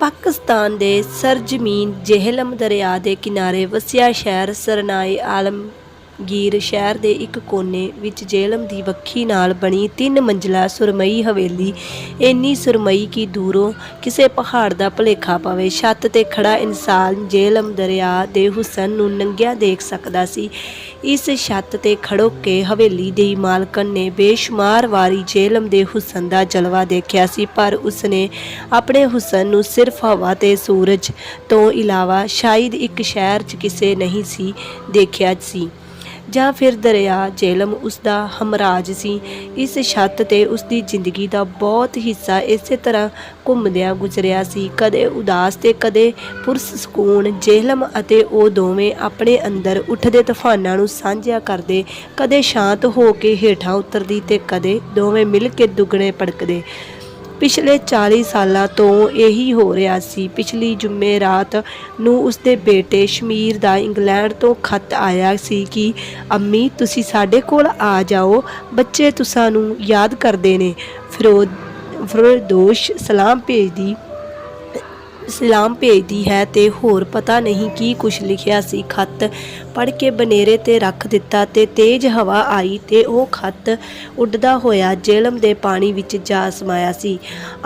ਪਾਕਿਸਤਾਨ ਦੇ ਸਰਜ਼ਮੀਨ ਜੇਹਲਮ ਦਰਿਆ ਦੇ ਕਿਨਾਰੇ ਵਸਿਆ ਸ਼ਹਿਰ ਸਰਨਾਏ ਗੀਰ ਸ਼ਹਿਰ ਦੇ ਇੱਕ ਕੋਨੇ ਵਿੱਚ ਜੇਲਮ ਦੀ ਵੱਖੀ ਨਾਲ ਬਣੀ ਤਿੰਨ ਮੰਜ਼ਲਾ ਸੁਰਮਈ ਹਵੇਲੀ। ਇੰਨੀ ਸੁਰਮਈ ਕਿ ਦੂਰੋਂ ਕਿਸੇ ਪਹਾੜ ਦਾ ਭੁਲੇਖਾ ਪਵੇ। ਛੱਤ ਤੇ ਖੜਾ ਇਨਸਾਨ ਜੇਲਮ ਦਰਿਆ ਦੇ ਹੁਸਨ ਨੂੰ ਨੰਗਿਆ ਦੇਖ ਸਕਦਾ ਸੀ। ਇਸ ਛੱਤ ਤੇ ਖੜੋ ਕੇ ਹਵੇਲੀ ਦੇ ਮਾਲਕਨ ਨੇ ਬੇਸ਼ੁਮਾਰ ਵਾਰੀ ਜੇਹਲਮ ਦੇ ਹੁਸਨ ਦਾ ਜਲਵਾ ਦੇਖਿਆ ਸੀ, ਪਰ ਉਸਨੇ ਆਪਣੇ ਹੁਸਨ ਨੂੰ ਸਿਰਫ ਹਵਾ ਤੇ ਸੂਰਜ ਤੋਂ ਇਲਾਵਾ ਸ਼ਾਇਦ ਇੱਕ ਸ਼ਹਿਰ 'ਚ ਕਿਸੇ ਨਹੀਂ ਸੀ ਦੇਖਿਆ ਸੀ। ਜਾਂ ਫਿਰ ਦਰਿਆ ਜੇਲਮ ਉਸ ਦਾ ਹਮਰਾਜ ਸੀ। ਇਸ ਛੱਤ ਤੇ ਉਸ ਦੀ ਜ਼ਿੰਦਗੀ ਦਾ ਬਹੁਤ ਹਿੱਸਾ ਇਸੇ ਤਰ੍ਹਾਂ ਘੁੰਮਦਿਆਂ ਗੁਜ਼ਰਿਆ ਸੀ। ਕਦੇ ਉਦਾਸ ਤੇ ਕਦੇ ਪੁਰਸਕੂਨ ਜੇਹਲਮ ਅਤੇ ਉਹ ਦੋਵੇਂ ਆਪਣੇ ਅੰਦਰ ਉੱਠਦੇ ਤੂਫਾਨਾਂ ਨੂੰ ਸਾਂਝਿਆ ਕਰਦੇ, ਕਦੇ ਸ਼ਾਂਤ ਹੋ ਕੇ ਹੇਠਾਂ ਉਤਰਦੀ ਤੇ ਕਦੇ ਦੋਵੇਂ ਮਿਲ ਕੇ ਦੁੱਗਣੇ ਭੜਕਦੇ। ਪਿਛਲੇ 40 ਸਾਲਾਂ ਤੋਂ ਇਹੀ ਹੋ ਰਿਹਾ ਸੀ। ਪਿਛਲੀ ਜੁਮੇ ਰਾਤ ਨੂੰ ਉਸਦੇ ਬੇਟੇ ਸ਼ਮੀਰ ਦਾ ਇੰਗਲੈਂਡ ਤੋਂ ਖਤ ਆਇਆ ਸੀ ਕਿ, ਅੰਮੀ, ਤੁਸੀਂ ਸਾਡੇ ਕੋਲ ਆ ਜਾਓ। ਬੱਚੇ ਤੁਸਾਂ ਨੂੰ ਯਾਦ ਕਰਦੇ ਨੇ। ਫਿਰੋਜ਼ ਫਿਰਦੋਸ਼ ਸਲਾਮ ਭੇਜਦੀ ਸਲਾਮ ਭੇਜਦੀ ਹੈ ਤੇ ਹੋਰ ਪਤਾ ਨਹੀਂ ਕੀ ਕੁਛ ਲਿਖਿਆ ਸੀ। ਖੱਤ ਪੜ੍ਹ ਕੇ ਬਨੇਰੇ ਤੇ ਰੱਖ ਦਿੱਤਾ ਤੇ ਤੇਜ਼ ਹਵਾ ਆਈ ਤੇ ਉਹ ਖੱਤ ਉੱਡਦਾ ਹੋਇਆ ਜੇਲਮ ਦੇ ਪਾਣੀ ਵਿੱਚ ਜਾ ਸਮਾਇਆ ਸੀ।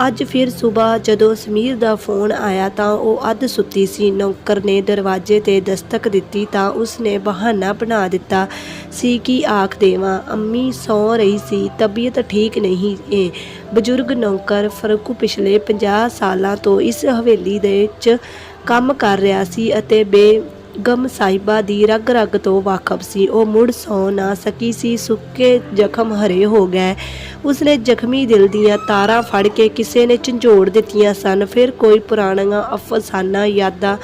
ਅੱਜ ਫਿਰ ਸਵੇਰ ਜਦੋਂ ਸਮੀਰ ਦਾ ਫੋਨ ਆਇਆ ਤਾਂ ਉਹ ਅੱਧ ਸੁੱਤੀ ਸੀ। ਨੌਕਰ ਨੇ ਦਰਵਾਜ਼ੇ ਤੇ ਦਸਤਕ ਦਿੱਤੀ ਤਾਂ ਉਸਨੇ ਬਹਾਨਾ ਬਣਾ ਦਿੱਤਾ ਸੀ ਕਿ ਆਖ ਦੇਵਾਂ, ਅੰਮੀ, ਸੌ ਰਹੀ ਸੀ, ਤਬੀਅਤ ਠੀਕ ਨਹੀਂ ਏ। ਬਜ਼ੁਰਗ ਨੌਕਰ ਫਰਕੂ ਪਿਛਲੇ 50 ਸਾਲਾਂ ਤੋਂ ਇਸ ਹਵੇਲੀ ਦੇ ਵਿੱਚ ਕੰਮ ਕਰ ਰਿਹਾ ਸੀ ਅਤੇ ਬੇਗਮ ਸਾਹਿਬਾ ਦੀ ਰਗ ਰਗ ਤੋਂ ਵਾਕਫ ਸੀ। ਉਹ ਮੁੜ ਸੌ ਨਾ ਸਕੀ ਸੀ, ਸੁੱਕੇ ਜ਼ਖਮ ਹਰੇ ਹੋ ਗਏ। ਉਸਨੇ ਜ਼ਖਮੀ ਦਿਲ ਦੀਆਂ ਤਾਰਾਂ ਫੜ ਕੇ ਕਿਸੇ ਨੇ ਝੰਜੋੜ ਦਿੱਤੀਆਂ ਸਨ। ਫਿਰ ਕੋਈ ਪੁਰਾਣੀਆਂ ਅਫਸਾਨਾ, ਯਾਦਾਂ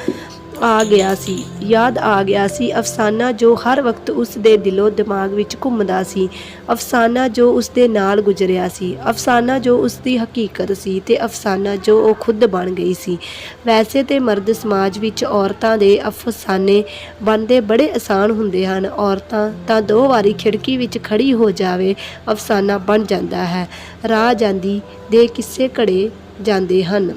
ਆ ਗਿਆ ਸੀ। ਯਾਦ ਆ ਗਿਆ ਸੀ। ਅਫਸਾਨਾ ਜੋ ਹਰ ਵਕਤ ਉਸ ਦੇ ਦਿਲੋਂ ਦਿਮਾਗ ਵਿੱਚ ਘੁੰਮਦਾ ਸੀ। ਅਫਸਾਨਾ ਜੋ ਉਸ ਦੇ ਨਾਲ ਗੁਜ਼ਰਿਆ ਸੀ। ਅਫਸਾਨਾ ਜੋ ਉਸ ਦੀ ਹਕੀਕਤ ਸੀ ਤੇ ਅਫਸਾਨਾ ਜੋ ਉਹ ਖੁਦ ਬਣ ਗਈ ਸੀ। ਵੈਸੇ ਤੇ ਮਰਦ ਸਮਾਜ ਵਿੱਚ ਔਰਤਾਂ ਦੇ ਅਫਸਾਨੇ ਬਣਦੇ ਬੜੇ ਆਸਾਨ ਹੁੰਦੇ ਹਨ। ਔਰਤਾਂ ਤਾਂ ਦੋ ਵਾਰੀ ਖਿੜਕੀ ਵਿੱਚ ਖੜੀ ਹੋ ਜਾਵੇ, ਅਫਸਾਨਾ ਬਣ ਜਾਂਦਾ ਹੈ। ਰਾਹ ਜਾਂਦੀ ਦੇ ਕਿੱਸੇ ਘੜੇ ਜਾਂਦੇ ਹਨ।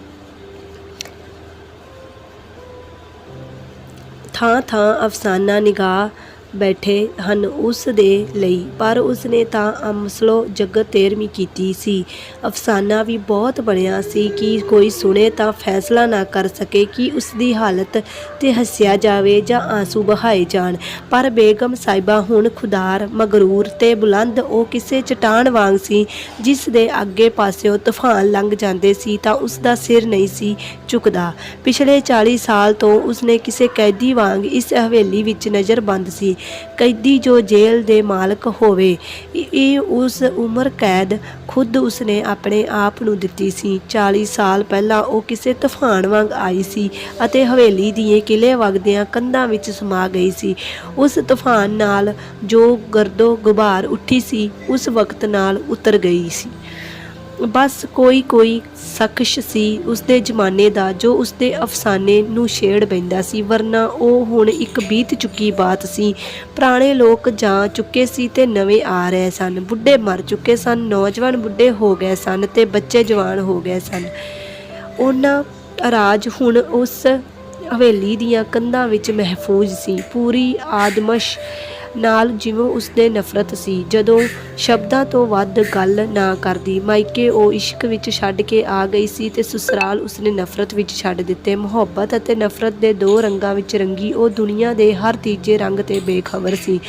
ਥਾਂ ਥਾਂ ਅਫਸਾਨਾ ਨਿਗਾਹ ਬੈਠੇ ਹਨ ਉਸ ਦੇ ਲਈ। ਪਰ ਉਸਨੇ ਤਾਂ ਅਮਸਲੋ ਜਗਤ ਤੇਰਵੀਂ ਕੀਤੀ ਸੀ। ਅਫਸਾਨਾ ਵੀ ਬਹੁਤ ਬਣਿਆ ਸੀ ਕਿ ਕੋਈ ਸੁਣੇ ਤਾਂ ਫੈਸਲਾ ਨਾ ਕਰ ਸਕੇ ਕਿ ਉਸ ਦੀ ਹਾਲਤ ਤੇ ਹੱਸਿਆ ਜਾਵੇ ਜਾਂ ਆਂਸੂ ਬਹਾਏ ਜਾਣ। ਪਰ ਬੇਗਮ ਸਾਹਿਬਾ ਹੁਣ ਖੁਦਾਰ, ਮਗਰੂਰ ਤੇ ਬੁਲੰਦ, ਉਹ ਕਿਸੇ ਚਟਾਨ ਵਾਂਗ ਸੀ, ਜਿਸ ਦੇ ਅੱਗੇ ਪਾਸਿਓਂ ਤੂਫਾਨ ਲੰਘ ਜਾਂਦੇ ਸੀ ਤਾਂ ਉਸ ਦਾ ਸਿਰ ਨਹੀਂ ਸੀ ਝੁਕਦਾ। ਪਿਛਲੇ 40 ਸਾਲ ਤੋਂ ਉਸਨੇ ਕਿਸੇ ਕੈਦੀ ਵਾਂਗ ਇਸ ਹਵੇਲੀ ਵਿੱਚ ਨਜ਼ਰਬੰਦ ਸੀ। ਕੈਦੀ ਜੋ ਜੇਲ੍ਹ ਦੇ ਮਾਲਕ ਹੋਵੇ, ਇਹ- ਉਸ ਉਮਰ ਕੈਦ ਖੁਦ ਉਸਨੇ ਆਪਣੇ ਆਪ ਨੂੰ ਦਿੱਤੀ ਸੀ। 40 ਸਾਲ ਪਹਿਲਾਂ ਉਹ ਕਿਸੇ ਤੂਫਾਨ ਵਾਂਗ ਆਈ ਸੀ ਅਤੇ ਹਵੇਲੀ ਦੀਆਂ ਕਿਲੇ ਵਗਦਿਆਂ ਕੰਧਾਂ ਵਿੱਚ ਸਮਾ ਗਈ ਸੀ। ਉਸ ਤੂਫਾਨ ਨਾਲ ਜੋ ਗਰਦੋ ਗੁਬਾਰ ਉੱਠੀ ਸੀ, ਉਸ ਵਕਤ ਨਾਲ ਉਤਰ ਗਈ ਸੀ। ਬਸ ਕੋਈ ਕੋਈ ਸ਼ਖਸ ਸੀ ਉਸਦੇ ਜ਼ਮਾਨੇ ਦਾ ਜੋ ਉਸਦੇ ਅਫਸਾਨੇ ਨੂੰ ਛੇੜ ਬੈਂਦਾ ਸੀ, ਵਰਨਾ ਉਹ ਹੁਣ ਇੱਕ ਬੀਤ ਚੁੱਕੀ ਬਾਤ ਸੀ। ਪੁਰਾਣੇ ਲੋਕ ਜਾ ਚੁੱਕੇ ਸੀ ਤੇ ਨਵੇਂ ਆ ਰਹੇ ਸਨ। ਬੁੱਢੇ ਮਰ ਚੁੱਕੇ ਸਨ, ਨੌਜਵਾਨ ਬੁੱਢੇ ਹੋ ਗਏ ਸਨ ਤੇ ਬੱਚੇ ਜਵਾਨ ਹੋ ਗਏ ਸਨ। ਉਹਨਾਂ ਰਾਜ ਹੁਣ ਉਸ ਹਵੇਲੀ ਦੀਆਂ ਕੰਧਾਂ ਵਿੱਚ ਮਹਿਫੂਜ਼ ਸੀ। ਪੂਰੀ ਆਦਮਸ਼ ਨਾਲ ਜਿਵੇਂ ਉਸਦੇ ਨਫ਼ਰਤ ਸੀ। ਜਦੋਂ ਸ਼ਬਦਾਂ ਤੋਂ ਵੱਧ ਗੱਲ ਨਾ ਕਰਦੀ, ਮਾਇਕੇ ਉਹ ਇਸ਼ਕ ਵਿੱਚ ਛੱਡ ਕੇ ਆ ਗਈ ਸੀ ਤੇ ਸਸੁਰਾਲ ਉਸਨੇ ਨਫ਼ਰਤ ਵਿੱਚ ਛੱਡ ਦਿੱਤੇ। ਮੁਹੱਬਤ ਅਤੇ ਨਫ਼ਰਤ ਦੇ ਦੋ ਰੰਗਾਂ ਵਿੱਚ ਰੰਗੀ, ਉਹ ਦੁਨੀਆ ਦੇ ਹਰ ਤੀਜੇ ਰੰਗ ਤੇ ਬੇਖਬਰ ਸੀ।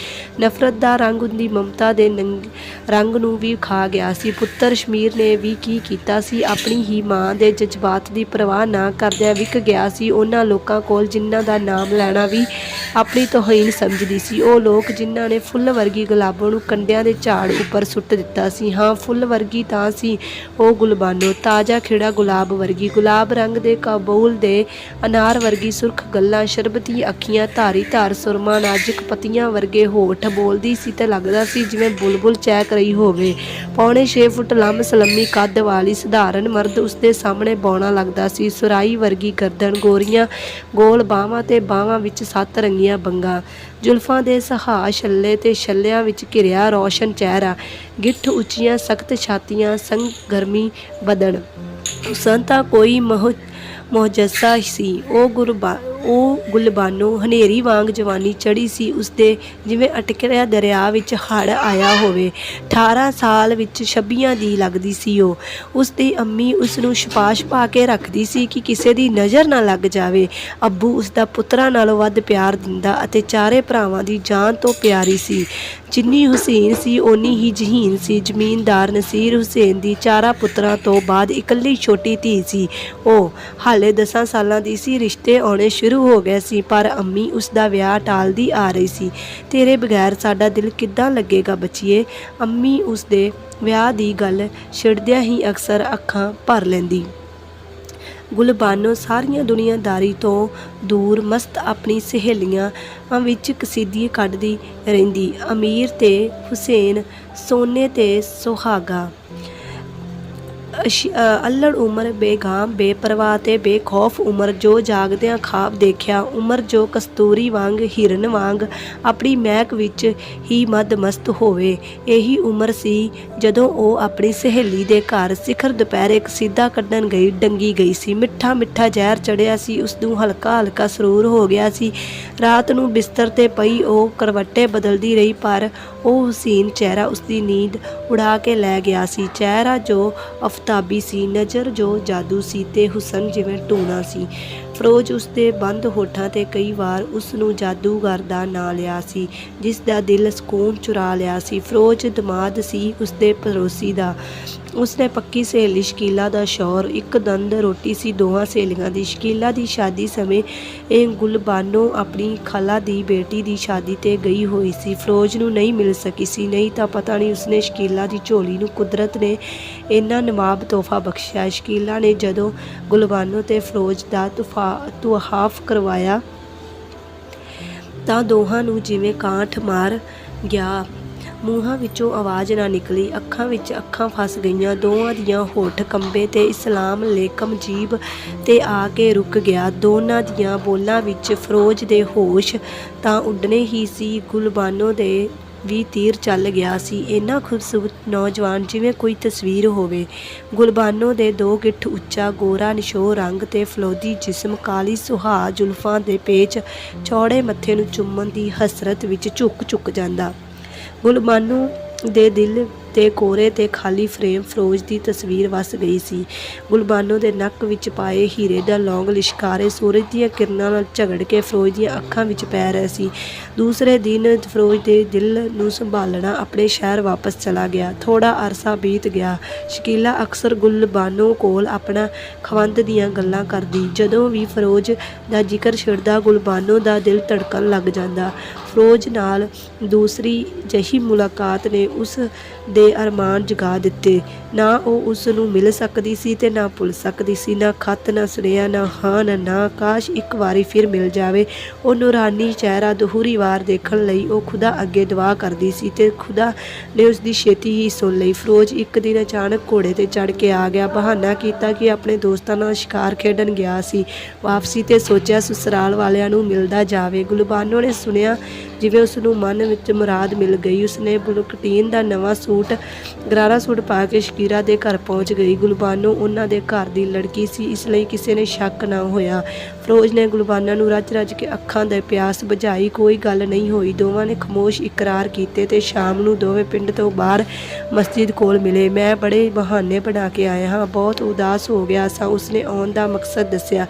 ਨਫ਼ਰਤ ਦਾ ਰੰਗ ਉਹਦੀ ਮਮਤਾ ਦੇ ਨੰਗ- ਰੰਗ ਨੂੰ ਵੀ ਖਾ ਗਿਆ ਸੀ। ਪੁੱਤਰ ਸ਼ਮੀਰ ਨੇ ਵੀ ਕੀ ਕੀਤਾ ਸੀ? ਆਪਣੀ ਹੀ ਮਾਂ ਦੇ ਜਜ਼ਬਾਤ ਦੀ ਪਰਵਾਹ ਨਾ ਕਰਦਿਆਂ ਵਿਕ ਗਿਆ ਸੀ। ਉਹਨਾਂ ਲੋਕਾਂ ਕੋਲ ਜਿਨ੍ਹਾਂ ਦਾ ਨਾਮ ਲੈਣਾ ਵੀ ਆਪਣੀ ਤੋਹੀਨ ਸਮਝਦੀ ਸੀ। ਉਹ ਲੋਕ ਜਿਨ੍ਹਾਂ ਨੇ ਫੁੱਲ ਵਰਗੀ ਗੁਲਾਬੋ ਨੂੰ ਕੰਡਿਆਂ ਦੇ ਝਾੜ ਉੱਪਰ ਸੁੱਟ ਦਿੱਤਾ ਸੀ। ਹਾਂ, ਫੁੱਲ ਵਰਗੀ ਤਾਂ ਸੀ ਉਹ ਗੁਲਬਾਨੋ। ਤਾਜ਼ਾ ਖਿੜਾ ਗੁਲਾਬ ਵਰਗੀ, ਗੁਲਾਬ ਰੰਗ ਦੇ ਕਾਬੂਲ ਦੇ ਅਨਾਰ ਵਰਗੀ ਸੁਰਖ ਗੱਲਾਂ, ਸ਼ਰਬਤੀ ਅੱਖੀਆਂ, ਧਾਰੀ ਧਾਰ ਸੁਰਮਾ, ਨਾਜ਼ੁਕ ਪਤੀਆਂ ਵਰਗੇ ਹੋਠ ਬੋਲਦੀ ਸੀ ਤੇ ਲੱਗਦਾ ਸੀ ਜਿਵੇਂ ਬੁਲਬੁਲ ਚਹਿਕ ਰਹੀ ਹੋਵੇ। ਪੌਣੇ 6 ਫੁੱਟ ਲੰਮ ਸਲੰਮੀ ਕੱਦ ਵਾਲੀ ਸਧਾਰਨ ਮਰਦ ਉਸਦੇ ਸਾਹਮਣੇ ਬੌਣਾ ਲੱਗਦਾ ਸੀ। ਸੁਰਾਈ ਵਰਗੀ ਗਰਦਨ, ਗੋਰੀਆਂ, ਗੋਲ ਬਾਹਾਂ ਤੇ ਬਾਹਾਂ ਵਿੱਚ ਸੱਤ ਰੰਗੀਆਂ ਬੰਗਾ। ਜ਼ੁਲਫਾਂ ਦੇ ਸਹਾ ਛੱਲੇ ਤੇ ਛੱਲਿਆਂ ਵਿੱਚ ਘਿਰਿਆ ਰੌਸ਼ਨ ਚਿਹਰਾ, ਗਿੱਠ ਉੱਚੀਆਂ, ਸਖਤ ਛਾਤੀਆਂ ਸੰਗ ਗਰਮੀ ਬਦਨ ਸੰਤਾ ਕੋਈ ਮੋਹ ਮੁਹੱਜਜ਼ਾ ਸੀ। ਉਹ ਗੁਰਬਾ ਉਹ ਗੁਲਬਾਨੋ ਹਨੇਰੀ ਵਾਂਗ ਜਵਾਨੀ ਚੜੀ ਸੀ, ਉਸਦੇ ਜਿਵੇਂ ਅਟਕਿਆ ਦਰਿਆ ਵਿੱਚ ਹੜ ਆਇਆ ਹੋਵੇ 18 ਸਾਲ ਵਿੱਚ ਛੱਬੀਆਂ ਦੀ ਲੱਗਦੀ ਸੀ ਉਹ। ਉਸਦੀ ਅੰਮੀ ਉਸ ਨੂੰ ਛਪਾਸ਼ ਪਾ ਕੇ ਰੱਖਦੀ ਸੀ ਕਿ ਕਿਸੇ ਦੀ ਨਜ਼ਰ ਨਾ ਲੱਗ ਜਾਵੇ। ਅੱਬੂ ਉਸਦਾ ਪੁੱਤਰਾਂ ਨਾਲੋਂ ਵੱਧ ਪਿਆਰ ਦਿੰਦਾ ਅਤੇ ਚਾਰੇ ਭਰਾਵਾਂ ਦੀ ਜਾਨ ਤੋਂ ਪਿਆਰੀ ਸੀ। ਜਿੰਨੀ ਹੁਸੈਨ ਸੀ, ਓਨੀ ਹੀ ਜਹੀਨ ਸੀ। ਜ਼ਮੀਨਦਾਰ ਨਸੀਰ ਹੁਸੈਨ ਦੀ ਚਾਰਾ ਪੁੱਤਰਾਂ ਤੋਂ ਬਾਅਦ ਇਕੱਲੀ ਛੋਟੀ ਧੀ ਸੀ। ਉਹ ਹਾਲੇ 10 ਸਾਲਾਂ ਦੀ ਸੀ, ਰਿਸ਼ਤੇ ਆਉਣੇ ਸ਼ੁਰੂ ਹੋ ਗਏ ਸੀ, ਪਰ ਅੰਮੀ ਉਸ ਦਾ ਵਿਆਹ ਟਾਲਦੀ ਆ ਰਹੀ ਸੀ। ਤੇਰੇ ਬਗੈਰ ਸਾਡਾ ਦਿਲ ਕਿੱਦਾਂ ਲੱਗੇਗਾ ਬੱਚੀਏ? ਅੰਮੀ ਉਸ ਦੇ ਵਿਆਹ ਦੀ ਗੱਲ ਛਿੜਦਿਆਂ ਹੀ ਅਕਸਰ ਅੱਖਾਂ ਭਰ ਲੈਂਦੀ। ਗੁਲਬਾਨੋ ਸਾਰੀਆਂ ਦੁਨੀਆਦਾਰੀ ਤੋਂ ਦੂਰ ਮਸਤ ਆਪਣੀ ਸਹੇਲੀਆਂ ਵਿੱਚ ਕਸੀਦੀ ਕੱਢਦੀ ਰਹਿੰਦੀ। ਅਮੀਰ ਤੇ ਹੁਸੈਨ, ਸੋਨੇ ਤੇ ਸੁਹਾਗਾ। ਅਲੜ ਉਮਰ, ਬੇਗਾਮ, ਬੇਪਰਵਾਹ ਤੇ ਬੇਖੌਫ ਉਮਰ, ਜੋ ਜਾਗਦਿਆਂ ਖਾਬ ਦੇਖਿਆ, ਉਮਰ ਜੋ ਕਸਤੂਰੀ ਵਾਂਗ, ਹਿਰਨ ਵਾਂਗ, ਆਪਣੀ ਮਹਿਕ ਵਿੱਚ ਹੀ ਮਦ ਹੋਵੇ। ਇਹੀ ਉਮਰ ਸੀ ਜਦੋਂ ਉਹ ਆਪਣੀ ਸਹੇਲੀ ਦੇ ਘਰ ਸਿਖਰ ਦੁਪਹਿਰੇ ਇੱਕ ਸਿੱਧਾ ਕੱਢਣ ਗਈ, ਡੰਗੀ ਗਈ ਸੀ। ਮਿੱਠਾ ਮਿੱਠਾ ਜ਼ਹਿਰ ਚੜਿਆ ਸੀ ਉਸ ਨੂੰ ਹਲਕਾ ਹਲਕਾ ਸਰੂਰ ਹੋ ਗਿਆ ਸੀ। ਰਾਤ ਨੂੰ ਬਿਸਤਰ ਤੇ ਪਈ ਉਹ ਕਰਵੱਟੇ ਬਦਲਦੀ ਰਹੀ, ਪਰ ਉਹ ਹਸੀਨ ਚਿਹਰਾ ਉਸਦੀ ਨੀਂਦ ਉਡਾ ਕੇ ਲੈ ਗਿਆ ਸੀ। ਚਿਹਰਾ ਜੋ ਅਫਤਾਬੀ ਸੀ, ਨਜ਼ਰ ਜੋ ਜਾਦੂ ਸੀ ਤੇ ਹੁਸਨ ਜਿਵੇਂ ਟੂਣਾ ਸੀ। ਫਰੋਜ ਉਸਦੇ ਬੰਦ ਹੋਠਾਂ ਤੇ ਕਈ ਵਾਰ ਉਸ ਨੂੰ ਜਾਦੂਗਰ ਦਾ ਨਾਂ ਲਿਆ ਸੀ ਜਿਸ ਦਾ ਦਿਲ ਸਕੂਨ ਚੁਰਾ ਲਿਆ ਸੀ। ਫਰੋਜ ਦਮਾਦ ਸੀ ਉਸਦੇ ਪੜੋਸੀ ਦਾ। ਉਸਨੇ ਪੱਕੀ ਸਹੇਲੀ ਸ਼ਕੀਲਾ ਦਾ ਸ਼ੌਹਰ ਇੱਕ ਦੰਦ ਰੋਟੀ ਸੀ ਦੋਹਾਂ ਸਹੇਲੀਆਂ ਦੀ। ਸ਼ਕੀਲਾ ਦੀ ਸ਼ਾਦੀ ਸਮੇਂ ਇਹ ਗੁਲਬਾਨੋ ਆਪਣੀ ਖਾਲਾ ਦੀ ਬੇਟੀ ਦੀ ਸ਼ਾਦੀ ਤੇ ਗਈ ਹੋਈ ਸੀ। ਫਰੋਜ ਨੂੰ ਨਹੀਂ ਮਿਲ ਸਕੀ ਸੀ, ਨਹੀਂ ਤਾਂ ਪਤਾ ਨਹੀਂ ਉਸਨੇ ਸ਼ਕੀਲਾ ਦੀ ਝੋਲੀ ਨੂੰ ਕੁਦਰਤ ਨੇ ਇੰਨਾ ਨਵਾਬ ਤੋਹਫਾ ਬਖਸ਼ਿਆ। ਸ਼ਕੀਲਾ ਨੇ ਜਦੋਂ ਗੁਲਬਾਨੋ ਤੇ ਫਰੋਜ ਦਾ ਤੁਫਾ, ਤੁਹਾਫ ਕਰਵਾਇਆ ਤਾਂ ਦੋਹਾਂ ਨੂੰ ਜਿਵੇਂ ਕਾਂਠ ਮਾਰ ਗਿਆ। ਮੂੰਹਾਂ ਵਿੱਚੋਂ ਆਵਾਜ਼ ਨਾ ਨਿਕਲੀ, ਅੱਖਾਂ ਵਿੱਚ ਅੱਖਾਂ ਫਸ ਗਈਆਂ। ਦੋਵਾਂ ਦੀਆਂ ਹੋਠ ਕੰਬੇ ਤੇ ਇਸਲਾਮ ਲੇਕਮ ਜੀਬ ਤੇ ਆ ਕੇ ਰੁਕ ਗਿਆ। ਦੋਨਾਂ ਦੀਆਂ ਬੋਲਾਂ ਵਿੱਚ ਫਰੋਜ ਦੇ ਹੋਸ਼ ਤਾਂ ਉੱਡਣੇ ਹੀ ਸੀ। ਗੁਲਬਾਨੋ ਦੇ ਵੀ ਤੀਰ ਚੱਲ ਗਿਆ ਸੀ। ਇੰਨਾ ਖੂਬਸੂਰਤ ਨੌਜਵਾਨ ਜਿਵੇਂ ਕੋਈ ਤਸਵੀਰ ਹੋਵੇ। ਗੁਲਬਾਨੋ ਦੇ ਦੋ ਗਿੱਠ ਉੱਚਾ, ਗੋਰਾ ਨਿਸ਼ੋ ਰੰਗ ਤੇ ਫਲੋਦੀ ਜਿਸਮ ਕਾਲੀ ਸੁਹਾ ਜ਼ੁਲਫਾਂ ਦੇ ਪੇਚ ਚੌੜੇ ਮੱਥੇ ਨੂੰ ਚੁੰਮਣ ਦੀ ਹਸਰਤ ਵਿੱਚ ਝੁਕ ਝੁਕ ਜਾਂਦਾ। ਗੁਲਬਾਨੋ ਦੇ ਦਿਲ ਤੇ ਕੋਰੇ ਤੇ ਖਾਲੀ ਫਰੇਮ ਫਰੋਜ ਦੀ ਤਸਵੀਰ ਵਸ ਗਈ ਸੀ। ਗੁਲਬਾਨੋ ਦੇ ਨੱਕ ਵਿੱਚ ਪਾਏ ਹੀਰੇ ਦਾ ਲੌਂਗ ਲਿਸ਼ਕਾਰੇ ਸੂਰਜ ਦੀਆਂ ਕਿਰਨਾਂ ਨਾਲ ਝਗੜ ਕੇ ਫਰੋਜ ਦੀਆਂ ਅੱਖਾਂ ਵਿੱਚ ਪੈ ਰਿਹਾ ਸੀ। ਦੂਸਰੇ ਦਿਨ ਫਰੋਜ ਦੇ ਦਿਲ ਨੂੰ ਸੰਭਾਲਣਾ ਆਪਣੇ ਸ਼ਹਿਰ ਵਾਪਸ ਚਲਾ ਗਿਆ। ਥੋੜਾ ਅਰਸਾ ਬੀਤ ਗਿਆ। ਸ਼ਕੀਲਾ ਅਕਸਰ ਗੁਲਬਾਨੋ ਕੋਲ ਆਪਣਾ ਖਵੰਦ ਦੀਆਂ ਗੱਲਾਂ ਕਰਦੀ। ਜਦੋਂ ਵੀ ਫਰੋਜ ਦਾ ਜ਼ਿਕਰ ਛਿੜਦਾ, ਗੁਲਬਾਨੋ ਦਾ ਦਿਲ ਧੜਕਣ ਲੱਗ ਜਾਂਦਾ। ਫਰੋਜ ਨਾਲ ਦੂਸਰੀ ਜਹੀ ਮੁਲਾਕਾਤ ਨੇ ਉਸ ਦੇ ਅਰਮਾਨ ਜਗਾ ਦਿੱਤੇ। ਨਾ ਉਹ ਉਸ ਨੂੰ ਮਿਲ ਸਕਦੀ ਸੀ ਤੇ ਨਾ ਭੁੱਲ ਸਕਦੀ ਸੀ। ਨਾ ਖਤ, ਨਾ ਸੁਨੇਹਾ, ਨਾ ਹਾਂ ਨਾ ਨਾ ਕਾਸ਼ ਇੱਕ ਵਾਰੀ ਫਿਰ ਮਿਲ ਜਾਵੇ। ਉਹ ਨੂਰਾਨੀ ਚਿਹਰਾ ਦੁਹਰੀ ਵਾਰ ਦੇਖਣ ਲਈ ਉਹ ਖੁਦਾ ਅੱਗੇ ਦੁਆ ਕਰਦੀ ਸੀ ਤੇ ਖੁਦਾ ਨੇ ਉਸ ਦੀ ਛੇਤੀ ਹੀ ਸੁਣ ਲਈ। ਫਰੋਜ ਇੱਕ ਦਿਨ ਅਚਾਨਕ ਘੋੜੇ ਤੇ ਚੜ ਕੇ ਆ ਗਿਆ। ਬਹਾਨਾ ਕੀਤਾ ਕਿ ਆਪਣੇ ਦੋਸਤਾਂ ਨਾਲ ਸ਼ਿਕਾਰ ਖੇਡਣ ਗਿਆ ਸੀ। ਵਾਪਸੀ ਤੇ ਸੋਚਿਆ, ਸਸੁਰਾਲ ਵਾਲਿਆਂ ਨੂੰ ਮਿਲਦਾ ਜਾਵੇ। ਗੁਲਬਾਨੋ ਨੇ ਸੁਣਿਆ ਜਿਵੇਂ ਉਸ ਨੂੰ ਮਨ ਵਿੱਚ ਮੁਰਾਦ ਮਿਲ ਗਈ, ਉਸਨੇ ਬੁਲਕਟੀਨ ਦਾ ਨਵਾਂ ਸੂਟ, ਗਰਾਰਾ ਸੂਟ ਪਾ ਕੇ ਸ਼ਕੀਰਾ ਦੇ ਘਰ ਪਹੁੰਚ ਗਈ। ਗੁਲਬਾਨੋ ਉਹਨਾਂ ਦੇ ਘਰ ਦੀ ਲੜਕੀ ਸੀ, ਇਸ ਲਈ ਕਿਸੇ ਨੇ ਸ਼ੱਕ ਨਾ ਹੋਇਆ। ਫਰੋਜ਼ ਨੇ ਗੁਲਬਾਨਾ ਨੂੰ ਰੱਜ ਰੱਜ ਕੇ ਅੱਖਾਂ ਦੇ ਪਿਆਸ ਬੁਝਾਈ, ਕੋਈ ਗੱਲ ਨਹੀਂ ਹੋਈ। ਦੋਵਾਂ ਨੇ ਖਮੋਸ਼ ਇਕਰਾਰ ਕੀਤੇ ਤੇ ਸ਼ਾਮ ਨੂੰ ਦੋਵੇਂ ਪਿੰਡ ਤੋਂ ਬਾਹਰ ਮਸਜਿਦ ਕੋਲ ਮਿਲੇ। ਮੈਂ ਬੜੇ ਬਹਾਨੇ ਬਣਾ ਕੇ ਆਇਆ ਹਾਂ, ਬਹੁਤ ਉਦਾਸ ਹੋ ਗਿਆ ਸਾਂ, ਉਸਨੇ ਆਉਣ ਦਾ ਮਕਸਦ ਦੱਸਿਆ।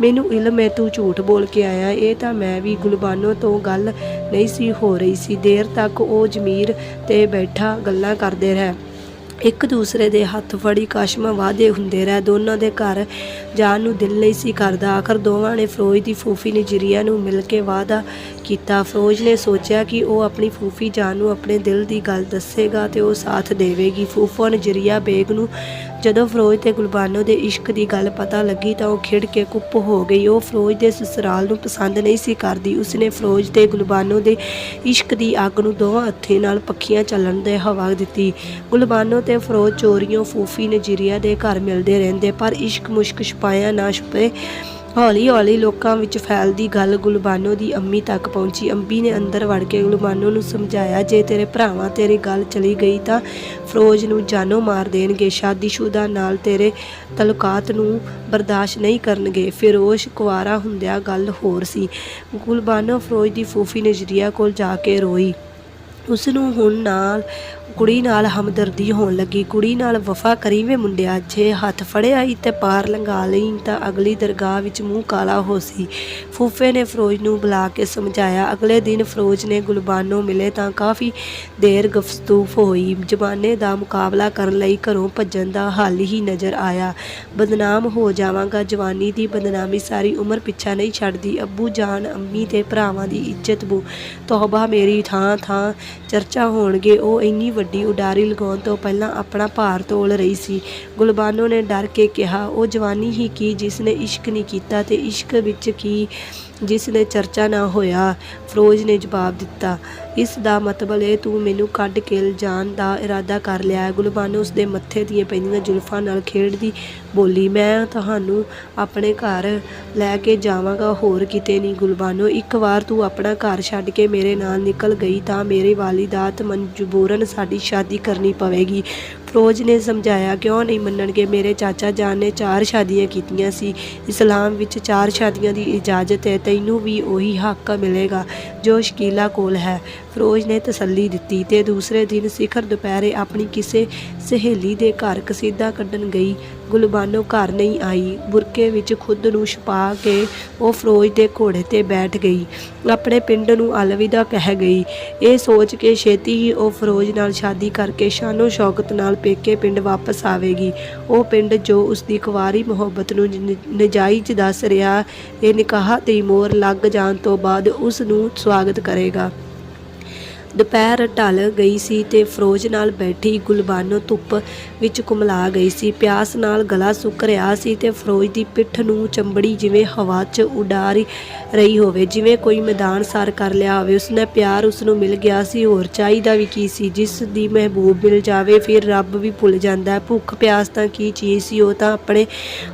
ਮੈਨੂੰ ਇਲਮ ਹੈ, ਤੂੰ ਝੂਠ ਬੋਲ ਕੇ ਆਇਆ ਇਹ ਤਾਂ ਮੈਂ ਵੀ ਗੁਲਬਾਨੋ ਤੋਂ ਗੱਲ ਨਹੀਂ ਸੀ, ਹੋ ਰਹੀ ਸੀ। ਦੇਰ ਤੱਕ ਉਹ ਜ਼ਮੀਰ ਤੇ ਬੈਠਾ ਗੱਲਾਂ ਕਰਦੇ ਰਹੇ। ਇੱਕ ਦੂਸਰੇ ਦੇ ਹੱਥ ਫੜੀ ਕਾਸ਼ਮਾ ਵਾਦੇ ਹੁੰਦੇ ਰਹੇ। ਦੋਨਾਂ ਦੇ ਘਰ ਜਾਣ ਨੂੰ ਦਿਲ ਨਹੀਂ ਸੀ ਕਰਦਾ। ਆਖਰ ਦੋਵਾਂ ਨੇ ਫਰੋਜ਼ ਦੀ ਫੂਫੀ ਨਜਰੀਆ ਨੂੰ ਮਿਲ ਕੇ ਵਾਅਦਾ ਕੀਤਾ। ਫਰੋਜ਼ ਨੇ ਸੋਚਿਆ ਕਿ ਉਹ ਆਪਣੀ ਫੂਫੀ ਜਾਨ ਨੂੰ ਆਪਣੇ ਦਿਲ ਦੀ ਗੱਲ ਦੱਸੇਗਾ ਤੇ ਉਹ ਸਾਥ ਦੇਵੇਗੀ। ਫੂਫਾ ਨਜਰੀਆ ਬੇਗ ਨੂੰ ਜਦੋਂ ਫਰੋਜ਼ ਤੇ ਗੁਲਬਾਨੋ ਦੇ ਇਸ਼ਕ ਦੀ ਗੱਲ ਪਤਾ ਲੱਗੀ ਤਾਂ ਉਹ ਖਿੜ ਕੇ ਕੁੱਪ ਹੋ ਗਈ। ਉਹ ਫਰੋਜ਼ ਦੇ ਸਸੁਰਾਲ ਨੂੰ ਪਸੰਦ ਨਹੀਂ ਸੀ ਕਰਦੀ। ਉਸਨੇ ਫਰੋਜ਼ ਤੇ ਗੁਲਬਾਨੋ ਦੇ ਇਸ਼ਕ ਦੀ ਅੱਗ ਨੂੰ ਦੋਵਾਂ ਹੱਥਾਂ ਨਾਲ ਪੱਖੀਆਂ ਚੱਲਣ ਦੇ ਹਵਾ ਦਿੱਤੀ। ਗੁਲਬਾਨੋ ਤੇ ਫਰੋਜ਼ ਚੋਰੀਆਂ ਫੂਫੀ ਨਜ਼ੀਰੀਆ ਦੇ ਘਰ ਮਿਲਦੇ ਰਹਿੰਦੇ, ਪਰ ਇਸ਼ਕ ਮੁਸ਼ਕ ਛਪਾਇਆ ਨਾ ਛੁਪੇ। ਹੌਲੀ ਹੌਲੀ ਲੋਕਾਂ ਵਿੱਚ ਫੈਲਦੀ ਗੱਲ ਗੁਲਬਾਨੋ ਦੀ ਅੰਮੀ ਤੱਕ ਪਹੁੰਚੀ। ਅੰਬੀ ਨੇ ਅੰਦਰ ਵੜ ਕੇ ਗੁਲਬਾਨੋ ਨੂੰ ਸਮਝਾਇਆ, ਜੇ ਤੇਰੇ ਭਰਾਵਾਂ ਤੇਰੀ ਗੱਲ ਚਲੀ ਗਈ ਤਾਂ ਫਰੋਜ਼ ਨੂੰ ਜਾਨੋਂ ਮਾਰ ਦੇਣਗੇ। ਸ਼ਾਦੀशुदा ਨਾਲ ਤੇਰੇ ਤਲੁਕਾਤ ਨੂੰ ਬਰਦਾਸ਼ਤ ਨਹੀਂ ਕਰਨਗੇ। ਫਿਰੋਜ਼ ਕੁਆਰਾ ਹੁੰਦਿਆਂ ਗੱਲ ਹੋਰ ਸੀ। ਗੁਲਬਾਨੋ ਫਰੋਜ਼ ਦੀ ਫੂਫੀ ਨਜ਼ਰੀਆ ਕੋਲ ਜਾ ਕੇ ਰੋਈ। ਉਸ ਨੂੰ ਹੁਣ ਨਾਲ ਕੁੜੀ ਨਾਲ ਹਮਦਰਦੀ ਹੋਣ ਲੱਗੀ। ਕੁੜੀ ਨਾਲ ਵਫਾ ਕਰੀਵੇਂ ਮੁੰਡਿਆ, ਜੇ ਹੱਥ ਫੜਿਆ ਹੀ ਤੇ ਪਾਰ ਲੰਘਾ ਲਈ ਤਾਂ ਅਗਲੀ ਦਰਗਾਹ ਵਿੱਚ ਮੂੰਹ ਕਾਲਾ ਹੋ ਸੀ। ਫੂਫੇ ਨੇ ਫਰੋਜ਼ ਨੂੰ ਬੁਲਾ ਕੇ ਸਮਝਾਇਆ, ਅਗਲੇ ਦਿਨ ਫਰੋਜ਼ ਨੇ ਗੁਲਬਾਨੋ ਮਿਲੇ ਤਾਂ ਕਾਫੀ ਦੇਰ ਗਫਤੂਫ ਹੋਈ। ਜਮਾਨੇ ਦਾ ਮੁਕਾਬਲਾ ਕਰਨ ਲਈ ਘਰੋਂ ਭੱਜਣ ਦਾ ਹੱਲ ਹੀ ਨਜ਼ਰ ਆਇਆ। ਬਦਨਾਮ ਹੋ ਜਾਵਾਂਗਾ ਜਵਾਨੀ ਦੀ ਬਦਨਾਮੀ, ਸਾਰੀ ਉਮਰ ਪਿੱਛਾ ਨਹੀਂ ਛੱਡਦੀ। ਅੱਬੂ ਜਾਨ, ਅੰਮੀ ਤੇ ਭਰਾਵਾਂ ਦੀ ਇੱਜ਼ਤ ਬੂ ਤੌਬਾ ਮੇਰੀ ਥਾਂ ਥਾਂ ਚਰਚਾ ਹੋਣਗੇ। ਉਹ ਇੰਨੀ ਵੱਡੀ ਉਡਾਰੀ ਲਗਾਉਣ ਤੋਂ ਪਹਿਲਾਂ ਆਪਣਾ ਭਾਰ ਤੋਲ ਰਹੀ ਸੀ। ਗੁਲਬਾਨੋ ਨੇ ਡਰ ਕੇ ਕਿਹਾ, ਉਹ ਜਵਾਨੀ ਹੀ ਕੀ ਜਿਸ ਨੇ ਇਸ਼ਕ ਨਹੀਂ ਕੀਤਾ ਤੇ ਇਸ਼ਕ ਵਿੱਚ ਕੀ ਜਿਸ ਨੇ ਚਰਚਾ ਨਾ ਹੋਇਆ? ਫਰੋਜ਼ ਨੇ ਜਵਾਬ ਦਿੱਤਾ ਇਸ ਦਾ ਮਤਲਬ ਇਹ ਤੂੰ ਮੈਨੂੰ ਕੱਢ ਕੇ ਜਾਣ ਦਾ ਇਰਾਦਾ ਕਰ ਲਿਆ ਹੈ। ਗੁਲਬਾਨੋ ਉਸ ਦੇ ਮੱਥੇ ਦੀਆਂ ਪੈਂਦੀਆਂ ਜ਼ੁਲਫਾਂ ਨਾਲ ਖੇਡਦੀ ਬੋਲੀ, ਮੈਂ ਤੁਹਾਨੂੰ ਆਪਣੇ ਘਰ ਲੈ ਕੇ ਜਾਵਾਂਗਾ, ਹੋਰ ਕਿਤੇ ਨਹੀਂ। ਗੁਲਬਾਨੋ, ਇੱਕ ਵਾਰ ਤੂੰ ਆਪਣਾ ਘਰ ਛੱਡ ਕੇ ਮੇਰੇ ਨਾਲ ਨਿਕਲ ਗਈ ਤਾਂ ਮੇਰੇ ਵਾਲਿਦਾਤ ਮਨਜਬੂਰਨ ਸਾਡੀ ਸ਼ਾਦੀ ਕਰਨੀ ਪਵੇਗੀ। ਫਰੋਜ਼ ਨੇ ਸਮਝਾਇਆ, ਕਿਉਂ ਨਹੀਂ ਮੰਨਣਗੇ? ਮੇਰੇ ਚਾਚਾ ਜਾਨ ਨੇ ਚਾਰ ਸ਼ਾਦੀਆਂ ਕੀਤੀਆਂ ਸੀ। ਇਸਲਾਮ ਵਿੱਚ ਚਾਰ ਸ਼ਾਦੀਆਂ ਦੀ ਇਜਾਜ਼ਤ ਹੈ, ਤੈਨੂੰ ਵੀ ਉਹੀ ਹੱਕ ਮਿਲੇਗਾ, ਜੋ ਸ਼ਕੀਲਾ ਕੋਲ ਹੈ। ਫਰੋਜ਼ ਨੇ ਤਸੱਲੀ ਦਿੱਤੀ ਤੇ ਦੂਸਰੇ ਦਿਨ ਸਿਖਰ ਦੁਪਹਿਰੇ ਆਪਣੀ ਕਿਸੇ ਸਹੇਲੀ ਦੇ ਘਰ ਕਸੀਦਾ ਕੱਢਣ ਗਈ। ਗੁਲਬਾਨੋ ਘਰ ਨਹੀਂ ਆਈ। ਬੁਰਕੇ ਵਿੱਚ ਖੁਦ ਨੂੰ ਛੁਪਾ ਕੇ ਉਹ ਫਰੋਜ਼ ਦੇ ਘੋੜੇ ਤੇ ਬੈਠ ਗਈ। ਆਪਣੇ ਪਿੰਡ ਨੂੰ ਅਲਵਿਦਾ ਕਹਿ ਗਈ। ਇਹ ਸੋਚ ਕੇ ਛੇਤੀ ਹੀ ਉਹ ਫਰੋਜ਼ ਨਾਲ ਸ਼ਾਦੀ ਕਰਕੇ ਸ਼ਾਨੋ ਸ਼ੌਕਤ ਨਾਲ ਪੇਕੇ ਪਿੰਡ ਵਾਪਸ ਆਵੇਗੀ। ਉਹ ਪਿੰਡ ਜੋ ਉਸ ਦੀ ਕੁਵਾਰੀ ਮੁਹੱਬਤ ਨੂੰ ਨਜਾਇਜ਼ ਦੱਸ ਰਿਹਾ, ਇਹ ਨਿਕਾਹ 'ਤੇ ਮੋਹਰ ਲੱਗ ਜਾਣ ਤੋਂ ਬਾਅਦ ਉਸ ਨੂੰ ਸਵਾਗਤ ਕਰੇਗਾ। ਦੁਪਹਿਰ ਢਲ ਗਈ ਸੀ ਤੇ ਫਰੋਜ਼ ਨਾਲ ਬੈਠੀ ਗੁਲਬਾਨੋ ਧੁੱਪ ਵਿੱਚ ਕੁਮਲਾ ਗਈ ਸੀ। ਪਿਆਸ ਨਾਲ ਗਲਾ ਸੁੱਕ ਰਿਹਾ ਸੀ ਤੇ ਫਰੋਜ਼ ਦੀ ਪਿੱਠ ਨੂੰ ਚੰਬੜੀ ਜਿਵੇਂ ਹਵਾ 'ਚ ਉਡਾਰੀ ਰਹੀ ਹੋਵੇ, ਜਿਵੇਂ ਕੋਈ ਮੈਦਾਨ ਸਾਰ ਕਰ ਲਿਆ ਹੋਵੇ। ਉਸਨੇ ਪਿਆਰ ਉਸ ਨੂੰ ਮਿਲ ਗਿਆ ਸੀ, ਹੋਰ ਚਾਹੀਦਾ ਵੀ ਕੀ ਸੀ? ਜਿਸ ਦੀ ਮਹਿਬੂਬ ਮਿਲ ਜਾਵੇ, ਫਿਰ ਰੱਬ ਵੀ ਭੁੱਲ ਜਾਂਦਾ ਭੁੱਖ, ਪਿਆਸ ਤਾਂ ਕੀ ਚੀਜ਼ ਸੀ? ਉਹ ਤਾਂ ਆਪਣੇ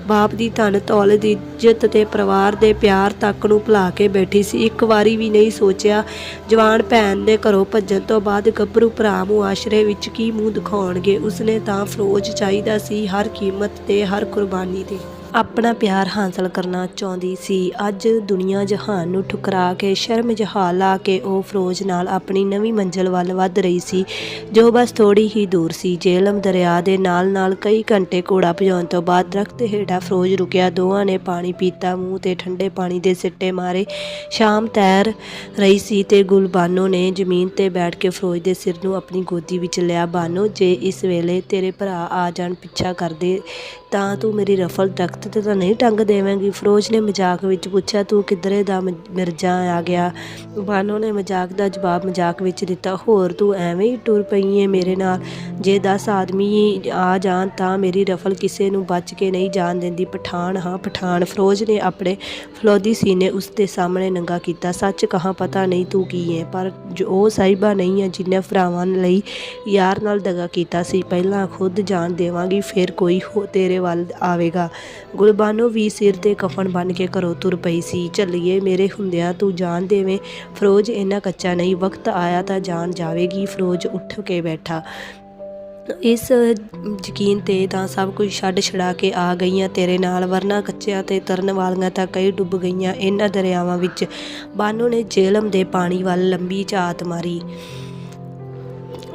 ਬਾਪ ਦੀ ਧਨ ਦੌਲਤ ਦੀ ਇੱਜ਼ਤ ਤੇ ਪਰਿਵਾਰ ਦੇ ਪਿਆਰ ਤੱਕ ਨੂੰ ਭੁਲਾ ਕੇ ਬੈਠੀ ਸੀ। ਇੱਕ ਵਾਰੀ ਵੀ ਨਹੀਂ ਸੋਚਿਆ ਜਵਾਨ ਭੈਣ ਦੇ ਘਰੋਂ ਭੱਜਣ ਤੋਂ ਬਾਅਦ ਗੱਭਰੂ ਭਰਾ ਮੁਆਸ਼ਰੇ ਵਿੱਚ ਕੀ ਮੂੰਹ ਦਿਖਾਉਣਗੇ? ਉਸਨੇ ਤਾਂ ਫਰੋਜ਼ ਚਾਹੀਦਾ ਸੀ ਹਰ ਕੀਮਤ ਤੇ ਹਰ ਕੁਰਬਾਨੀ ਤੇ। ਆਪਣਾ ਪਿਆਰ ਹਾਸਲ ਕਰਨਾ ਚਾਹੁੰਦੀ ਸੀ। ਅੱਜ ਦੁਨੀਆ ਜਹਾਨ ਨੂੰ ਠੁਕਰਾ ਕੇ, ਸ਼ਰਮ ਜਹਾ ਲਾ ਕੇ ਉਹ ਫਰੋਜ਼ ਨਾਲ ਆਪਣੀ ਨਵੀਂ ਮੰਜ਼ਲ ਵੱਲ ਵੱਧ ਰਹੀ ਸੀ, ਜੋ ਬਸ ਥੋੜੀ ਹੀ ਦੂਰ ਸੀ। ਜੇਲਮ ਦਰਿਆ ਦੇ ਨਾਲ ਨਾਲ ਕਈ ਘੰਟੇ ਘੋੜਾ ਭਜਾਉਣ ਤੋਂ ਬਾਅਦ ਦਰਖਤ ਹੇਠਾਂ ਫਰੋਜ਼ ਰੁਕਿਆ। ਦੋਵਾਂ ਨੇ ਪਾਣੀ ਪੀਤਾ, ਮੂੰਹ ਤੇ ਠੰਡੇ ਪਾਣੀ ਦੇ ਸਿੱਟੇ ਮਾਰੇ। ਸ਼ਾਮ ਤੈਰ ਰਹੀ ਸੀ ਤੇ ਗੁਲਬਾਨੋ ਨੇ ਜ਼ਮੀਨ ਤੇ ਬੈਠ ਕੇ ਫਰੋਜ਼ ਦੇ ਸਿਰ ਨੂੰ ਆਪਣੀ ਗੋਦੀ ਵਿੱਚ ਲਿਆ। ਬਾਨੋ, ਜੇ ਇਸ ਵੇਲੇ ਤੇਰੇ ਭਰਾ ਆ ਜਾਣ, ਪਿੱਛਾ ਕਰਦੇ ਤਾਂ ਤੂੰ ਮੇਰੀ ਰਫਲ ਦਰਖਤ ਤੇ ਤਾਂ ਨਹੀਂ ਟੰਗ ਦੇਵੇਂਗੀ। ਫਰੋਜ਼ ਨੇ ਮਜ਼ਾਕ ਵਿੱਚ ਪੁੱਛਿਆ, ਤੂੰ ਕਿੱਧਰੇ ਦਾ ਮ- ਮਿਰਜ਼ਾ ਆ ਗਿਆ? ਬਾਨੋ ਨੇ ਮਜ਼ਾਕ ਦਾ ਜਵਾਬ ਮਜ਼ਾਕ ਵਿੱਚ ਦਿੱਤਾ, ਹੋਰ ਤੂੰ ਐਵੇਂ ਹੀ ਟੁਰ ਪਈ ਏ ਮੇਰੇ ਨਾਲ। ਜੇ 10 ਆਦਮੀ ਆ ਜਾਣ ਤਾਂ ਮੇਰੀ ਰਫਲ ਕਿਸੇ ਨੂੰ ਬਚ ਕੇ ਨਹੀਂ ਜਾਣ ਦਿੰਦੀ। ਪਠਾਨ, ਹਾਂ, ਪਠਾਨ। ਫਰੋਜ਼ ਨੇ ਆਪਣੇ ਫਲੋਦੀ ਸੀਨੇ ਉਸ ਦੇ ਸਾਹਮਣੇ ਨੰਗਾ ਕੀਤਾ, ਸੱਚ ਕਹਾਂ ਪਤਾ ਨਹੀਂ ਤੂੰ ਕੀ ਹੈ ਪਰ ਉਹ ਸਾਹਿਬਾ ਨਹੀਂ ਹੈ ਜਿੰਨੇ ਭਰਾਵਾਂ ਲਈ ਯਾਰ ਨਾਲ ਦਗਾ ਕੀਤਾ ਸੀ। ਪਹਿਲਾਂ ਖੁਦ ਜਾਣ ਦੇਵਾਂਗੀ, ਫਿਰ ਕੋਈ ਹੋ, ਤੇਰੇ ਵੱਲ ਆਵੇਗਾ। ਗੁਲਬਾਨੋ ਵੀ ਸਿਰ ਤੇ ਕਫਨ ਬਨ ਕੇ ਘਰੋਂ ਤੁਰ ਪਈ ਸੀ। ਚੱਲੀਏ ਮੇਰੇ ਹੁੰਦਿਆਂ ਤੂੰ ਜਾਨ ਦੇਵੇਂ। ਫਰੋਜ਼ ਇੰਨਾ ਕੱਚਾ ਨਹੀਂ। ਵਕਤ ਆਇਆ ਤਾਂ ਜਾਨ ਜਾਵੇਗੀ ਫਰੋਜ਼ ਉੱਠ ਕੇ ਬੈਠਾ। ਇਸ ਯਕੀਨ ਤੇ ਤਾਂ ਸਭ ਕੁਝ ਛੱਡ ਛੜਾ ਕੇ ਆ ਗਈਆਂ। ਤੇਰੇ ਨਾਲ ਵਰਨਾ ਕੱਚਿਆਂ ਤੇ ਤਰਨ ਵਾਲੀਆਂ ਤਾਂ ਕਈ ਡੁੱਬ ਗਈਆਂ। ਇਹਨਾਂ ਦਰਿਆਵਾਂ ਵਿੱਚ ਬਾਨੋ ਨੇ ਜੇਲਮ ਦੇ ਪਾਣੀ ਵੱਲ ਲੰਬੀ ਝਾਤ ਮਾਰੀ।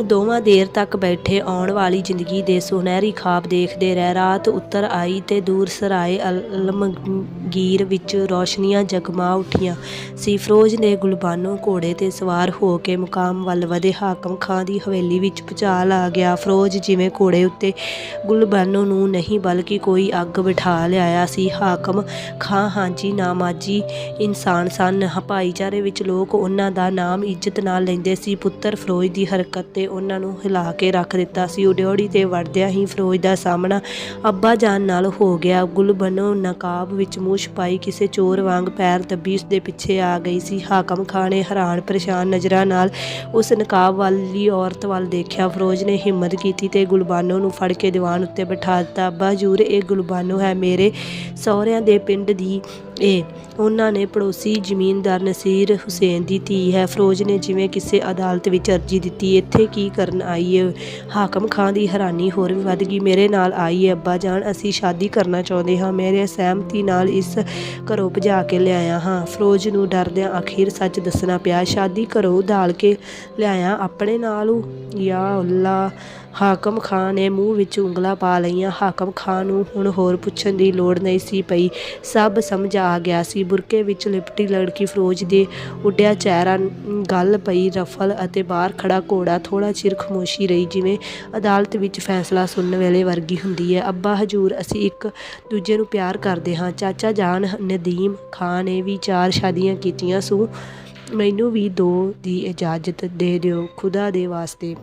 ਦੋਵਾਂ ਦੇਰ ਤੱਕ ਬੈਠੇ ਆਉਣ ਵਾਲੀ ਜ਼ਿੰਦਗੀ ਦੇ ਸੁਨਹਿਰੀ ਖਾਬ ਦੇਖਦੇ ਰਹਿ ਰਾਤ ਉੱਤਰ ਆਈ ਤੇ ਦੂਰ ਸਰਾਏ ਅਲਮਗੀਰ ਵਿੱਚ ਰੋਸ਼ਨੀਆਂ ਜਗਮਾ ਉੱਠੀਆਂ। ਸੀ ਫਰੋਜ਼ ਨੇ ਗੁਲਬਾਨੋ ਘੋੜੇ ਤੇ ਸਵਾਰ ਹੋ ਕੇ ਮੁਕਾਮ ਵੱਲ ਵਧੇ। ਹਾਕਮ ਖਾਂ ਦੀ ਹਵੇਲੀ ਵਿੱਚ ਭੁਚਾਲ ਆ ਗਿਆ। ਫਰੋਜ਼ ਜਿਵੇਂ ਘੋੜੇ ਉੱਤੇ ਗੁਲਬਾਨੋ ਨੂੰ ਨਹੀਂ ਬਲਕਿ ਕੋਈ ਅੱਗ ਬਿਠਾ ਲਿਆਇਆ ਸੀ। ਹਾਕਮ ਖਾਂ, ਹਾਂਜੀ, ਨਾਮਾਜੀ ਇਨਸਾਨ ਸਨ। ਭਾਈਚਾਰੇ ਵਿੱਚ ਲੋਕ ਉਹਨਾਂ ਦਾ ਨਾਮ ਇੱਜ਼ਤ ਨਾਲ ਲੈਂਦੇ ਸੀ। ਪੁੱਤਰ ਫਰੋਜ਼ ਦੀ ਹਰਕਤ ਤੇ ਉਹਨਾਂ ਨੂੰ ਹਿਲਾ ਕੇ ਰੱਖ ਦਿੱਤਾ ਸੀ। ਉਡਿਓੜੀ ਤੇ ਵੜਦਿਆਂ ਹੀ ਫਰੋਜ਼ ਦਾ ਸਾਹਮਣਾ ਅੱਬਾ ਜਾਨ ਨਾਲ ਹੋ ਗਿਆ। ਗੁਲਬਨੋ ਨਕਾਬ ਵਿੱਚ ਮੂੰਹ ਛੁਪਾਈ ਕਿਸੇ ਚੋਰ ਵਾਂਗ ਪੈਰ ਦੱਬੀ ਉਸ ਦੇ ਪਿੱਛੇ ਆ ਗਈ ਸੀ। ਹਾਕਮ ਖਾਨ ਹੈਰਾਨ ਪਰੇਸ਼ਾਨ ਨਜ਼ਰਾਂ ਨਾਲ ਉਸ ਨਕਾਬ ਵਾਲੀ ਔਰਤ ਵੱਲ ਦੇਖਿਆ। ਫਰੋਜ਼ ਨੇ ਹਿੰਮਤ ਕੀਤੀ ਤੇ ਗੁਲਬਾਨੋ ਨੂੰ ਫੜ ਕੇ ਦੀਵਾਨ ਉੱਤੇ ਬਿਠਾ ਦਿੱਤਾ। ਅੱਬਾ ਹਜ਼ੂਰ ਇਹ ਗੁਲਬਾਨੋ ਹੈ ਮੇਰੇ ਸਹੁਰਿਆਂ ਦੇ ਪਿੰਡ ਦੀ ਇਹ ਉਹਨਾਂ ਨੇ ਪੜੋਸੀ ਜ਼ਮੀਨਦਾਰ ਨਸੀਰ ਹੁਸੈਨ ਦੀ ਧੀ ਹੈ ਫਰੋਜ਼ ਨੇ ਜਿਵੇਂ ਕਿਸੇ ਅਦਾਲਤ ਵਿੱਚ ਅਰਜੀ ਦਿੱਤੀ, ਇੱਥੇ ਕੀ ਕਰਨ ਆਈ ਹੈ ਹਾਕਮ ਖਾਨ ਦੀ ਹੈਰਾਨੀ ਹੋਰ ਵੀ ਵੱਧ ਗਈ, ਮੇਰੇ ਨਾਲ ਆਈ ਹੈ ਅੱਬਾ ਜਾਨ, ਅਸੀਂ ਸ਼ਾਦੀ ਕਰਨਾ ਚਾਹੁੰਦੇ ਹਾਂ ਮੇਰੇ ਸਹਿਮਤੀ ਨਾਲ ਇਸ ਘਰੋਂ ਭਜਾ ਕੇ ਲਿਆਇਆ ਹਾਂ। ਫਰੋਜ਼ ਨੂੰ ਡਰਦਿਆਂ ਅਖੀਰ ਸੱਚ ਦੱਸਣਾ ਪਿਆ, ਸ਼ਾਦੀ ਘਰੋਂ ਉਧਾਲ ਕੇ ਲਿਆਇਆ ਆਪਣੇ ਨਾਲ? ਜਾਂ ਯਾ ਅੱਲਾ! ਹਾਕਮ ਖਾਨ ਨੇ ਮੂੰਹ ਵਿੱਚ ਉਂਗਲਾਂ ਪਾ ਲਈਆਂ। ਹਾਕਮ ਖਾਨ ਨੂੰ ਹੁਣ ਹੋਰ ਪੁੱਛਣ ਦੀ ਲੋੜ ਨਹੀਂ ਸੀ ਪਈ। ਸਭ ਸਮਝ ਆ ਗਿਆ ਸੀ। ਬੁਰਕੇ ਵਿੱਚ ਲਿਪਟੀ ਲੜਕੀ ਫਰੋਜ਼ ਦੇ ਉੱਡਿਆ ਚਿਹਰਾ, ਗੱਲ ਪਈ ਰਫਲ ਅਤੇ ਬਾਹਰ ਖੜਾ ਘੋੜਾ ਥੋੜਾ ਚਿਰ ਖਮੋਸ਼ੀ ਰਹੀ, ਜਿਵੇਂ ਅਦਾਲਤ ਵਿੱਚ ਫੈਸਲਾ ਸੁਣਨ ਵੇਲੇ ਵਰਗੀ ਹੁੰਦੀ ਹੈ। ਅੱਬਾ ਹਜੂਰ, ਅਸੀਂ ਇੱਕ ਦੂਜੇ ਨੂੰ ਪਿਆਰ ਕਰਦੇ ਹਾਂ। ਚਾਚਾ ਜਾਨ ਨਦੀਮ ਖਾਨ ਨੇ ਵੀ ਚਾਰ ਸ਼ਾਦੀਆਂ ਕੀਤੀਆਂ। ਸੋ ਮੈਨੂੰ ਵੀ ਦੋ ਦੀ ਇਜਾਜ਼ਤ ਦੇ ਦਿਓ। ਖੁਦਾ ਦੇ ਵਾਸਤੇ।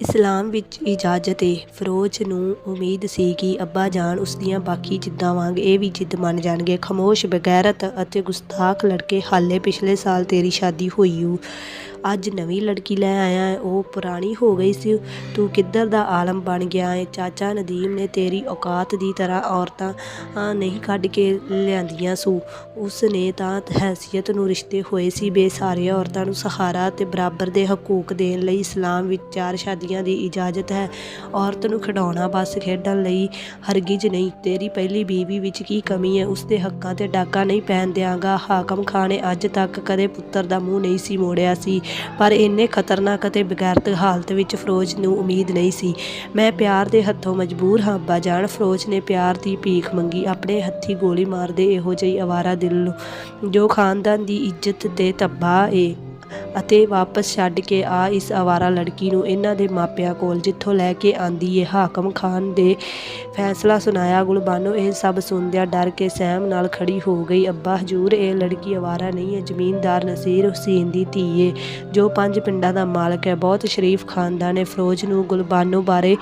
ਇਸਲਾਮ ਵਿੱਚ ਇਜਾਜ਼ਤ ਏ। ਫਰੋਜ਼ ਨੂੰ ਉਮੀਦ ਸੀ ਕਿ ਅੱਬਾ ਜਾਨ ਉਸ ਦੀਆਂ ਬਾਕੀ ਜਿੱਦਾਂ ਵਾਂਗ ਇਹ ਵੀ ਜਿੱਦ ਮੰਨ ਜਾਣਗੇ, ਖਮੋਸ਼, ਬਗੈਰਤ ਅਤੇ ਗੁਸਤਾਖ ਲੜਕੇ ਹਾਲੇ ਪਿਛਲੇ ਸਾਲ ਤੇਰੀ ਸ਼ਾਦੀ ਹੋਈ ਊ। ਅੱਜ ਨਵੀਂ ਲੜਕੀ ਲੈ ਆਇਆ ਹੈ, ਉਹ ਪੁਰਾਣੀ ਹੋ ਗਈ ਸੀ। ਤੂੰ ਕਿੱਧਰ ਦਾ ਆਲਮ ਬਣ ਗਿਆ ਹੈ? ਚਾਚਾ ਨਦੀਮ ਨੇ ਤੇਰੀ ਔਕਾਤ ਦੀ ਤਰ੍ਹਾਂ ਔਰਤਾਂ ਨਹੀਂ ਕੱਢ ਕੇ ਲਿਆਂਦੀਆਂ ਸੂ। ਉਸ ਨੇ ਤਾਂ ਹੈਸੀਅਤ ਨੂੰ ਰਿਸ਼ਤੇ ਹੋਏ ਸੀ। ਬੇਸਹਾਰੀਆਂ ਔਰਤਾਂ ਨੂੰ ਸਹਾਰਾ ਤੇ ਬਰਾਬਰ ਦੇ ਹਕੂਕ ਦੇਣ ਲਈ ਇਸਲਾਮ ਵਿੱਚ ਚਾਰ ਸ਼ਾਦੀਆਂ ਦੀ ਇਜਾਜ਼ਤ ਹੈ। ਔਰਤ ਨੂੰ ਖਿਡਾਉਣਾ ਬਸ ਖੇਡਣ ਲਈ ਹਰਗਿਜ਼ ਨਹੀਂ। ਤੇਰੀ ਪਹਿਲੀ ਬੀਵੀ ਵਿੱਚ ਕੀ ਕਮੀ ਹੈ? ਉਸ ਦੇ ਹੱਕਾਂ ਤੇ ਡਾਕਾ ਨਹੀਂ ਪੈਣ ਦਿਆਂਗਾ। ਹਾਕਮ ਖਾਨ ਨੇ ਅੱਜ ਤੱਕ ਕਦੇ ਪੁੱਤਰ ਦਾ ਮੂੰਹ ਨਹੀਂ ਸੀ ਮੋੜਿਆ ਸੀ। ਪਰ ਇੰਨੇ ਖਤਰਨਾਕ ਅਤੇ ਬਗੈਰਤ ਹਾਲਤ ਵਿੱਚ ਫਰੋਜ਼ ਨੂੰ ਉਮੀਦ ਨਹੀਂ ਸੀ। ਮੈਂ ਪਿਆਰ ਦੇ ਹੱਥੋਂ ਮਜਬੂਰ ਹਾਂ, ਅੱਬਾ ਜਾਨ। ਫਰੋਜ਼ ਨੇ ਪਿਆਰ ਦੀ ਭੀਖ ਮੰਗੀ। ਆਪਣੇ ਹੱਥੀ ਗੋਲੀ ਮਾਰਦੇ ਇਹੋ ਜਿਹੀ ਅਵਾਰਾ ਦਿਲ ਨੂੰ, ਜੋ ਖਾਨਦਾਨ ਦੀ ਇੱਜ਼ਤ ਦੇ ਤੱਬਾ ਏ ਅਤੇ ਵਾਪਸ ਛੱਡ ਕੇ ਆ ਇਸ ਆਵਾਰਾ ਲੜਕੀ ਨੂੰ ਇਹਨਾਂ ਦੇ ਮਾਪਿਆਂ ਕੋਲ, ਜਿੱਥੋਂ ਲੈ ਕੇ ਆਂਦੀ ਏ। ਹਾਕਮ ਖਾਨ ਦੇ ਫੈਸਲਾ ਸੁਣਾਇਆ ਗੁਲਬਾਨੋ ਇਹ ਸਭ ਸੁਣਦਿਆਂ ਡਰ ਕੇ ਸਹਿਮ ਨਾਲ ਖੜੀ ਹੋ ਗਈ। ਅੱਬਾ, ਹਜੂਰ, ਇਹ ਲੜਕੀ ਅਵਾਰਾ ਨਹੀਂ ਹੈ, ਜ਼ਮੀਨਦਾਰ ਨਸੀਰ ਹੁਸੈਨ ਦੀ ਧੀ ਏ, ਜੋ ਪੰਜ ਪਿੰਡਾਂ ਦਾ ਮਾਲਕ ਹੈ। ਬਹੁਤ ਸ਼ਰੀਫ ਖਾਨਦਾਨ ਹੈ ਫਰੋਜ਼ ਨੂੰ ਗੁਲਬਾਨੋ ਬਾਰੇ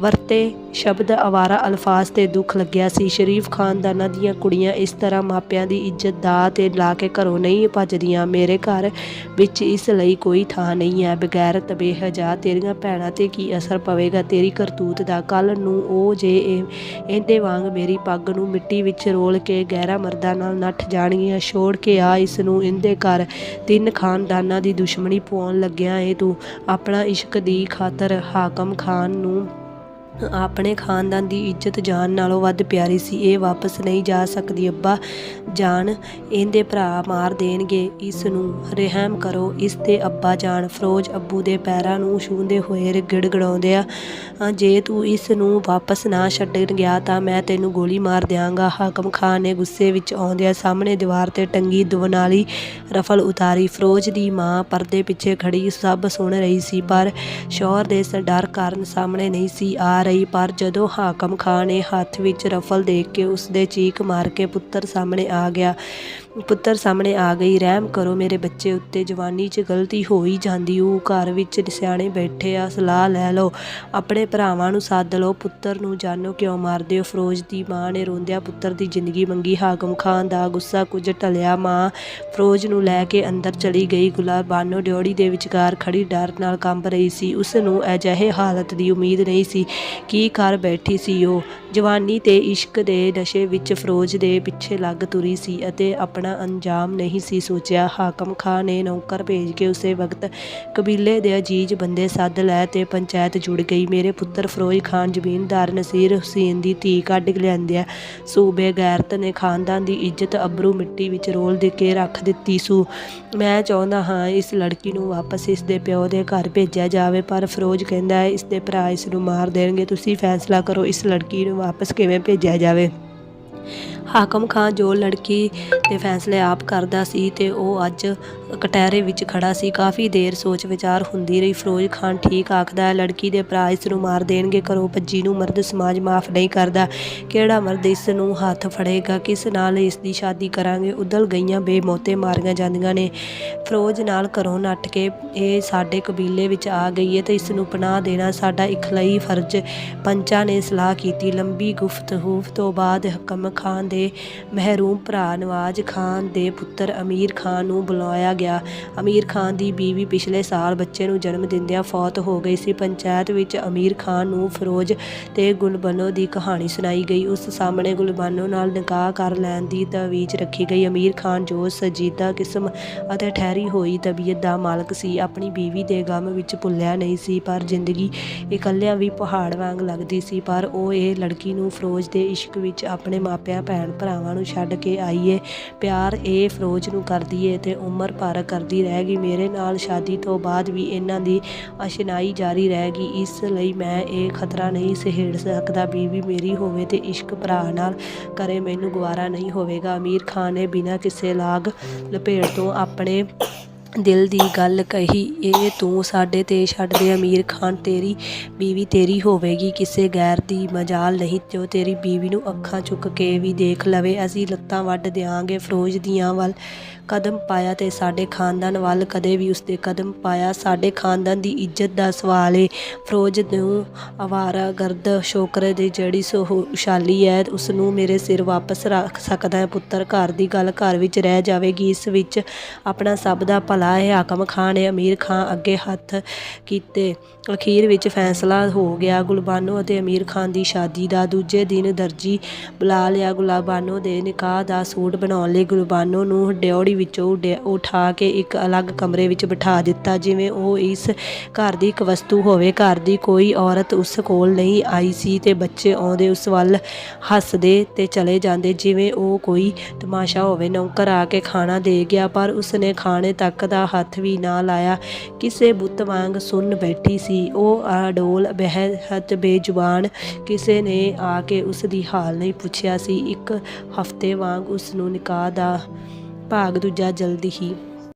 ਵਰਤੇ ਸ਼ਬਦ ਅਵਾਰਾ ਅਲਫਾਜ਼ ਤੇ ਦੁੱਖ ਲੱਗਿਆ ਸੀ। ਸ਼ਰੀਫ ਖਾਨਦਾਨਾਂ ਦੀਆਂ ਕੁੜੀਆਂ ਇਸ ਤਰ੍ਹਾਂ ਮਾਪਿਆਂ ਦੀ ਇੱਜ਼ਤ ਦਾ ਤੇ ਲਾ ਕੇ ਘਰੋਂ ਨਹੀਂ ਭੱਜਦੀਆਂ। ਮੇਰੇ ਘਰ ਵਿੱਚ ਇਸ ਲਈ ਕੋਈ ਥਾਂ ਨਹੀਂ ਹੈ। ਬਗੈਰਤ ਬੇਹਜਾ ਤੇਰੀਆਂ ਭੈਣਾਂ ਤੇ ਕੀ ਅਸਰ ਪਵੇਗਾ? ਤੇਰੀ ਕਰਤੂਤ ਦਾ ਕੱਲ ਨੂੰ ਉਹ ਜੇ ਇਹ ਇਹਦੇ ਵਾਂਗ ਮੇਰੀ ਪੱਗ ਨੂੰ ਮਿੱਟੀ ਵਿੱਚ ਰੋਲ ਕੇ ਗਹਿਰਾ ਮਰਦਾਂ ਨਾਲ ਨੱਠ ਜਾਣਗੀਆਂ, ਛੋੜ ਕੇ ਆ ਇਸ ਨੂੰ ਇਹਦੇ ਘਰ ਤਿੰਨ ਖਾਨਦਾਨਾਂ ਦੀ ਦੁਸ਼ਮਣੀ ਪਾਉਣ ਲੱਗਿਆ ਏ ਤੂੰ। ਆਪਣਾ ਇਸ਼ਕ ਦੀ ਖਾਤਰ ਹਾਕਮ ਖਾਨ ਨੂੰ ਆਪਣੇ ਖਾਨਦਾਨ ਦੀ ਇੱਜ਼ਤ ਜਾਨ ਨਾਲੋਂ ਵੱਧ ਪਿਆਰੀ ਸੀ। ਇਹ ਵਾਪਸ ਨਹੀਂ ਜਾ ਸਕਦੀ, ਅੱਬਾ। ਜਾਨ ਇਹਦੇ ਭਰਾ ਮਾਰ ਦੇਣਗੇ। ਇਸ ਨੂੰ ਰਹਿਮ ਕਰੋ। ਇਸ ਤੇ ਅੱਬਾ ਜਾਨ ਫਰੋਜ਼ ਅੱਬੂ ਦੇ ਪੈਰਾਂ ਨੂੰ ਛੂੰਹਦੇ ਹੋਏ ਗਿੜਗੜਾਉਂਦੇ ਆ। ਜੇ ਤੂੰ ਇਸ ਨੂੰ ਵਾਪਸ ਨਾ ਛੱਡਣ ਗਿਆ ਤਾਂ ਮੈਂ ਤੈਨੂੰ ਗੋਲੀ ਮਾਰ ਦਿਆਂਗਾ। ਹਾਕਮ ਖਾਨ ਨੇ ਗੁੱਸੇ ਵਿੱਚ ਆਉਂਦਿਆਂ ਸਾਹਮਣੇ ਦੀਵਾਰ ਤੇ ਟੰਗੀ ਦਵਨਾਲੀ ਰਫਲ ਉਤਾਰੀ। ਫਰੋਜ਼ ਦੀ ਮਾਂ ਪਰਦੇ ਪਿੱਛੇ ਖੜੀ ਸਭ ਸੁਣ ਰਹੀ ਸੀ, ਪਰ ਸ਼ੌਹਰ ਦੇ ਡਰ ਕਾਰਨ ਸਾਹਮਣੇ ਨਹੀਂ ਸੀ ਆ ਰਹੀ, ਪਰ ਜਦੋਂ ਹਾਕਮ ਖਾਨ ਨੇ ਹੱਥ ਵਿੱਚ ਰਫਲ ਦੇਖ ਕੇ ਉਸ ਦੇ ਚੀਕ ਮਾਰ ਕੇ ਪੁੱਤਰ ਸਾਹਮਣੇ ਆ ਗਿਆ ਪੁੱਤਰ ਸਾਹਮਣੇ ਆ ਗਈ, ਰਹਿਮ ਕਰੋ ਮੇਰੇ ਬੱਚੇ ਉੱਤੇ, ਜਵਾਨੀ 'ਚ ਗਲਤੀ ਹੋ ਹੀ ਜਾਂਦੀ, ਉਹ ਘਰ ਵਿੱਚ ਸਿਆਣੇ ਬੈਠੇ ਆ, ਸਲਾਹ ਲੈ ਲਓ, ਆਪਣੇ ਭਰਾਵਾਂ ਨੂੰ ਸੱਦ ਲਓ, ਪੁੱਤਰ ਨੂੰ ਜਾਨੋ ਕਿਉਂ ਮਾਰਦੇ ਹੋ? ਫਰੋਜ਼ ਦੀ ਮਾਂ ਨੇ ਰੋਂਦਿਆਂ ਪੁੱਤਰ ਦੀ ਜ਼ਿੰਦਗੀ ਮੰਗੀ, ਹਾਕਮ ਖਾਨ ਦਾ ਗੁੱਸਾ ਕੁਝ ਟਲਿਆ ਮਾਂ ਫਰੋਜ਼ ਨੂੰ ਲੈ ਕੇ ਅੰਦਰ ਚਲੀ ਗਈ, ਗੁਲਾਬਾਨੋ ਡਿਓੜੀ ਦੇ ਵਿਚਕਾਰ ਖੜੀ ਡਰ ਨਾਲ ਕੰਬ ਰਹੀ ਸੀ, ਉਸ ਨੂੰ ਅਜਿਹੇ ਹਾਲਤ ਦੀ ਉਮੀਦ ਨਹੀਂ ਸੀ ਕੀ ਕਰ ਬੈਠੀ ਸੀ ਉਹ, ਜਵਾਨੀ ਤੇ ਇਸ਼ਕ ਦੇ ਨਸ਼ੇ ਵਿੱਚ ਫਰੋਜ਼ ਦੇ ਪਿੱਛੇ ਲੱਗ ਤੁਰੀ ਸੀ ਅਤੇ ਆਪਣਾ ਅੰਜਾਮ ਨਹੀਂ ਸੀ ਸੋਚਿਆ। ਹਾਕਮ ਖਾਨ ਨੇ ਨੌਕਰ ਭੇਜ ਕੇ ਉਸੇ ਵਕਤ ਕਬੀਲੇ ਦੇ ਅਜੀਜ਼ ਬੰਦੇ ਸੱਦ ਲੈ ਤੇ ਪੰਚਾਇਤ ਜੁੜ ਗਈ। ਮੇਰੇ ਪੁੱਤਰ ਫਰੋਜ਼ ਖਾਨ ਜ਼ਮੀਨਦਾਰ ਨਸੀਰ ਹੁਸੈਨ ਦੀ ਧੀ ਕੱਢ ਲਿਆਂਦਿਆ ਸੂਬੇ ਗੈਰਤ ਨੇ ਖਾਨਦਾਨ ਦੀ ਇੱਜ਼ਤ ਅਬਰੂ ਮਿੱਟੀ ਵਿੱਚ ਰੋਲ ਦੇ ਕੇ ਰੱਖ ਦਿੱਤੀ ਸੂ। ਮੈਂ ਚਾਹੁੰਦਾ ਹਾਂ ਇਸ ਲੜਕੀ ਨੂੰ ਵਾਪਸ ਇਸ ਦੇ ਪਿਓ ਦੇ ਘਰ ਭੇਜਿਆ ਜਾਵੇ, ਪਰ ਫਰੋਜ਼ ਕਹਿੰਦਾ ਹੈ ਇਸ ਦੇ ਭਰਾ ਇਸ ਨੂੰ ਮਾਰ ਦੇਣਗੇ। ਤੁਸੀਂ ਫੈਸਲਾ ਕਰੋ, ਇਸ ਲੜਕੀ ਨੂੰ ਵਾਪਸ ਕਿਵੇਂ ਭੇਜਿਆ ਜਾਵੇ? ਹਾਕਮ ਖਾਨ ਜੋ ਲੜਕੀ ਦੇ ਫੈਸਲੇ ਆਪ ਕਰਦਾ ਸੀ ਤੇ ਉਹ ਅੱਜ ਕਟਹਿਰੇ ਵਿੱਚ ਖੜਾ ਸੀ। ਕਾਫੀ ਦੇਰ ਸੋਚ ਵਿਚਾਰ ਹੁੰਦੀ ਰਹੀ। ਫਿਰੋਜ਼ ਖਾਨ ਠੀਕ ਆਖਦਾ ਹੈ, ਲੜਕੀ ਦੇ ਭਰਾ ਇਸ ਨੂੰ ਮਾਰ ਦੇਣਗੇ, ਘਰੋਂ ਭੱਜੀ ਨੂੰ ਮਰਦ ਸਮਾਜ ਮਾਫ ਨਹੀਂ ਕਰਦਾ। ਕਿਹੜਾ ਮਰਦ ਇਸ ਨੂੰ ਹੱਥ ਫੜੇਗਾ? ਕਿਸ ਨਾਲ ਇਸ ਦੀ ਸ਼ਾਦੀ ਕਰਾਂਗੇ? ਉਦਲ ਗਈਆਂ ਬੇਮੌਤੇ ਮਾਰੀਆਂ ਜਾਂਦੀਆਂ ਨੇ। ਫਰੋਜ਼ ਨਾਲ ਘਰੋਂ ਨੱਠ ਕੇ ਇਹ ਸਾਡੇ ਕਬੀਲੇ ਵਿੱਚ ਆ ਗਈ ਹੈ ਤੇ ਇਸ ਨੂੰ ਪਨਾਹ ਦੇਣਾ ਸਾਡਾ ਇਖਲਈ ਫਰਜ਼। ਪੰਚਾਂ ਨੇ ਸਲਾਹ ਕੀਤੀ। ਲੰਬੀ ਗੁਫ਼ਤਗੂ ਤੋਂ ਬਾਅਦ ਹਕਮ ਖਾਨ ਦੇ ਮਹਿਰੂਮ ਭਰਾ ਨਵਾਜ਼ ਖਾਨ ਦੇ ਪੁੱਤਰ ਅਮੀਰ ਖਾਨ ਨੂੰ ਬੁਲਾਇਆ ਗਿਆ। ਅਮੀਰ ਖਾਨ ਦੀ ਬੀਵੀ ਪਿਛਲੇ ਸਾਲ ਬੱਚੇ ਨੂੰ ਜਨਮ ਦਿੰਦਿਆਂ ਫੌਤ ਹੋ ਗਈ ਸੀ। ਪੰਚਾਇਤ ਵਿੱਚ ਅਮੀਰ ਖਾਨ ਨੂੰ ਫਿਰੋਜ਼ ਤੇ ਗੁਲਬਨੋ ਦੀ ਕਹਾਣੀ ਸੁਣਾਈ ਗਈ। ਉਸ ਸਾਹਮਣੇ ਗੁਲਬਾਨੋ ਨਾਲ ਨਿਕਾਹ ਕਰ ਲੈਣ ਦੀ ਤਵੀਜ਼ ਰੱਖੀ ਗਈ। ਅਮੀਰ ਖਾਨ ਜੋ ਸਜੀਦਾ ਕਿਸਮ ਅਤੇ ਠਹਿਰੀ ਹੋਈ ਤਬੀਅਤ ਦਾ ਮਾਲਕ ਸੀ, ਆਪਣੀ ਬੀਵੀ ਦੇ ਗਮ ਵਿੱਚ ਭੁੱਲਿਆ ਨਹੀਂ ਸੀ, ਪਰ ਜ਼ਿੰਦਗੀ ਇਕੱਲਿਆਂ ਵੀ ਪਹਾੜ ਵਾਂਗ ਲੱਗਦੀ ਸੀ। ਪਰ ਉਹ ਇਹ ਲੜਕੀ ਨੂੰ ਫਰੋਜ਼ ਦੇ ਇਸ਼ਕ ਵਿੱਚ ਆਪਣੇ ਮਾਪਿਆਂ, ਭੈਣ ਭਰਾਵਾਂ ਨੂੰ ਛੱਡ ਕੇ ਆਈ ਪਿਆਰ ਇਹ ਫਿਰੋਜ਼ ਨੂੰ ਕਰਦੀ ਏ ਤੇ ਉਮਰ ਭਰ ਕਰਦੀ ਰਹੇਗੀ ਮੇਰੇ ਨਾਲ ਸ਼ਾਦੀ ਤੋਂ ਬਾਅਦ ਵੀ ਇਹਨਾਂ ਦੀ ਅਸ਼ਨਾਈ ਜਾਰੀ ਰਹਿ ਗਈ। ਇਸ ਲਈ ਮੈਂ ਇਹ ਖਤਰਾ ਨਹੀਂ ਸਹਿੜ ਸਕਦਾ। ਬੀਵੀ ਮੇਰੀ ਹੋਵੇ ਤੇ ਇਸ਼ਕ ਭਰਾ ਨਾਲ ਕਰੇ, ਮੈਨੂੰ ਗਵਾਰਾ ਨਹੀਂ ਹੋਵੇਗਾ। ਅਮੀਰ ਖਾਨ ਨੇ ਬਿਨਾਂ ਕਿਸੇ ਲਾਗ ਲਪੇੜ ਤੋਂ ਆਪਣੇ ਦਿਲ ਦੀ ਗੱਲ ਕਹੀ, ਇਹ ਤੂੰ ਸਾਡੇ ਤੇ ਛੱਡ ਦੇ ਅਮੀਰ ਖਾਨ, ਤੇਰੀ ਬੀਵੀ ਤੇਰੀ ਹੋਵੇਗੀ, ਕਿਸੇ ਗੈਰ ਦੀ ਮਜਾਲ ਨਹੀਂ, ਜੋ ਤੇਰੀ ਬੀਵੀ ਨੂੰ ਅੱਖਾਂ ਚੁੱਕ ਕੇ ਵੀ ਦੇਖ ਲਵੇ, ਅਸੀਂ ਲੱਤਾਂ ਵੱਢ ਦਿਆਂਗੇ ਫਰੋਜ਼ ਦੀਆਂ ਵੱਲ। ਕਦਮ ਪਾਇਆ ਤੇ ਸਾਡੇ ਖਾਨਦਾਨ ਵੱਲ ਕਦੇ ਵੀ ਉਸਦੇ ਕਦਮ ਪਾਇਆ। ਸਾਡੇ ਖਾਨਦਾਨ ਦੀ ਇੱਜ਼ਤ ਦਾ ਸਵਾਲ ਏ। ਫਰੋਜ਼ ਨੂੰ ਆਵਾਰਾ ਗਰਦ ਸ਼ੋਕਰੇ ਦੀ ਜਿਹੜੀ ਸੁਸ਼ਾਲੀ ਹੈ ਉਸ ਨੂੰ ਮੇਰੇ ਸਿਰ ਵਾਪਸ ਰੱਖ ਸਕਦਾ ਹੈ ਪੁੱਤਰ। ਘਰ ਦੀ ਗੱਲ ਘਰ ਵਿੱਚ ਰਹਿ ਜਾਵੇਗੀ। ਇਸ ਵਿੱਚ ਆਪਣਾ ਸਭ ਦਾ ਭਲਾ ਹੈ। ਹਾਕਮ ਖਾਨ ਨੇ ਅਮੀਰ ਖਾਨ ਅੱਗੇ ਹੱਥ ਕੀਤੇ। ਅਖੀਰ ਵਿੱਚ ਫੈਸਲਾ ਹੋ ਗਿਆ। ਗੁਲਬਾਨੋ ਅਤੇ ਅਮੀਰ ਖਾਨ ਦੀ ਸ਼ਾਦੀ ਦਾ ਦੂਜੇ ਦਿਨ ਦਰਜੀ ਬੁਲਾ ਲਿਆ। ਗੁਲਬਾਨੋ ਦੇ ਨਿਕਾਹ ਦਾ ਸੂਟ ਬਣਾਉਣ ਲਈ ਗੁਲਬਾਨੋ ਨੂੰ ਡਿਉੜੀ ਵਿੱਚੋਂ ਉਡਿਆ- ਉਠਾ ਕੇ ਇੱਕ ਅਲੱਗ ਕਮਰੇ ਵਿੱਚ ਬਿਠਾ ਦਿੱਤਾ, ਜਿਵੇਂ ਉਹ ਇਸ ਘਰ ਦੀ ਇੱਕ ਵਸਤੂ ਹੋਵੇ। ਘਰ ਦੀ ਕੋਈ ਔਰਤ ਉਸ ਕੋਲ ਨਹੀਂ ਆਈ ਸੀ ਤੇ ਬੱਚੇ ਆਉਂਦੇ ਉਸ ਵੱਲ ਹੱਸਦੇ ਤੇ ਚਲੇ ਜਾਂਦੇ, ਜਿਵੇਂ ਉਹ ਕੋਈ ਤਮਾਸ਼ਾ ਹੋਵੇ। ਨੌਕਰ ਆ ਕੇ ਖਾਣਾ ਦੇ ਗਿਆ, ਪਰ ਉਸਨੇ ਖਾਣੇ ਤੱਕ ਦਾ ਹੱਥ ਵੀ ਨਾ ਲਾਇਆ। ਕਿਸੇ ਬੁੱਤ ਵਾਂਗ ਸੁੰਨ ਬੈਠੀ ਸੀ। ਸੀ। ਉਹ ਅਡੋਲ, ਬਹਿਤ ਬੇਜ਼ੁਬਾਨ ਕਿਸੇ ਨੇ ਆ ਕੇ ਉਸ ਦੀ ਹਾਲ ਨਹੀਂ ਪੁੱਛਿਆ ਸੀ। ਇੱਕ ਹਫ਼ਤੇ ਵਾਂਗ ਉਸ ਨੂੰ ਨਿਕਾਹ ਦਾ ਭਾਗ ਦੂਜਾ ਜਲਦੀ ਹੀ